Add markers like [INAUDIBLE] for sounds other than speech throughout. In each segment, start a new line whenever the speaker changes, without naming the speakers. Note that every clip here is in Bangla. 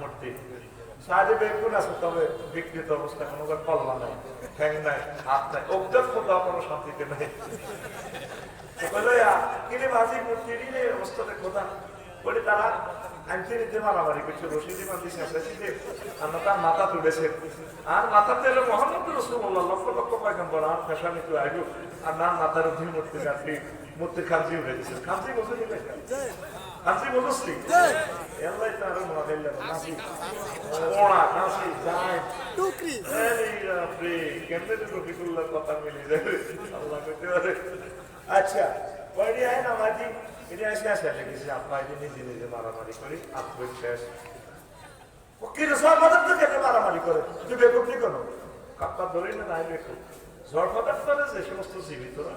মূর্তি সাহায্যে বেগুন আছে? তবে বিকৃত অবস্থা কোনো কল্লা নাই ঠ্যাং নাই হাত নাই অবদান কোথাও কোনো শান্তিতে নাই। কিনে বাজি মূর্তি নিলে অবস্থাতে কোথা বলে তারা আনতে নিতে মারামারি করছে রশিদি আর তার মাথা তুলেছে। আর মাথা তেলে মোহাম্মদ রসুল্লাহ লক্ষ লক্ষ পয়গম্বর আর ফেসানি তো আইব। আর না মাথার অধীন মূর্তি আপনি মূর্তি খামজি উঠে খামজি বসে দিলে খামজি বলছি এল্লাই তার মহাদেল্লা নাসি ওড়া নাসি যায়
টুকরি
আরে বাপরে, কেমনে তো রফিকুল্লাহর কথা মিলে যাবে? আল্লাহ করতে পারে। আচ্ছা বাড়ি আয় না মাঝি এটা এসে আসে লেগেছে আপা এটা নিজে নিজে মারামারি করি আত্মবিশ্বাস ও কি রে সব পদার্থ কেটে মারামারি করে তুই বেকুব নি কোনো কাপ্পা ধরি না নাই ঝড় পদার্থ যে সমস্ত জীবিতরা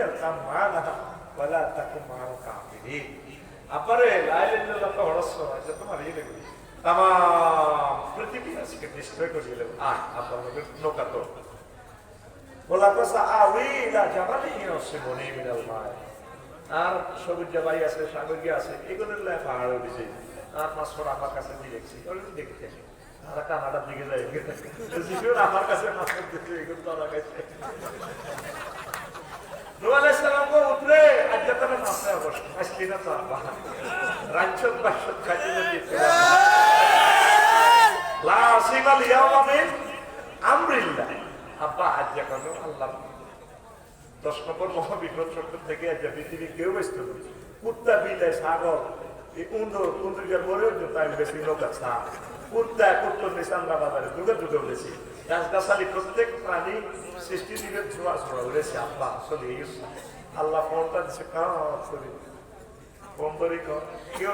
[LAUGHS] আর সবুজ জাবাই আছে সাগরী আছে এগুলোর লাই পাহাড়ে উঠেছে আর মাছর আমার কাছে দিয়ে দেখছি ওগুলো দেখতে আর কানাডার দিকে [LAUGHS] জিপিওর আমার কাছে মাছের দিকে এগুলো তারা গেছে আব্বা আজ যখন আল্লাহ দশ নম্বর মহাবিপদ চক্র থেকে আজ পৃথিবী কেউ ব্যস্ত কুত্তা বিলে সাগর এই কুন্দর কুন্দরিকার মরেও তো তাই বেশি নৌকা কুত্তা কুত্তর নিশানরা বাজারে যুগে যুগে উঠেছে গাছগাছালি প্রত্যেক প্রাণী সৃষ্টি দিকে ছোড়া ছোড়া উড়েছে আব্বা চলে আল্লাহ ফোনটা দিচ্ছে কাজ করে ফোন করি কেউ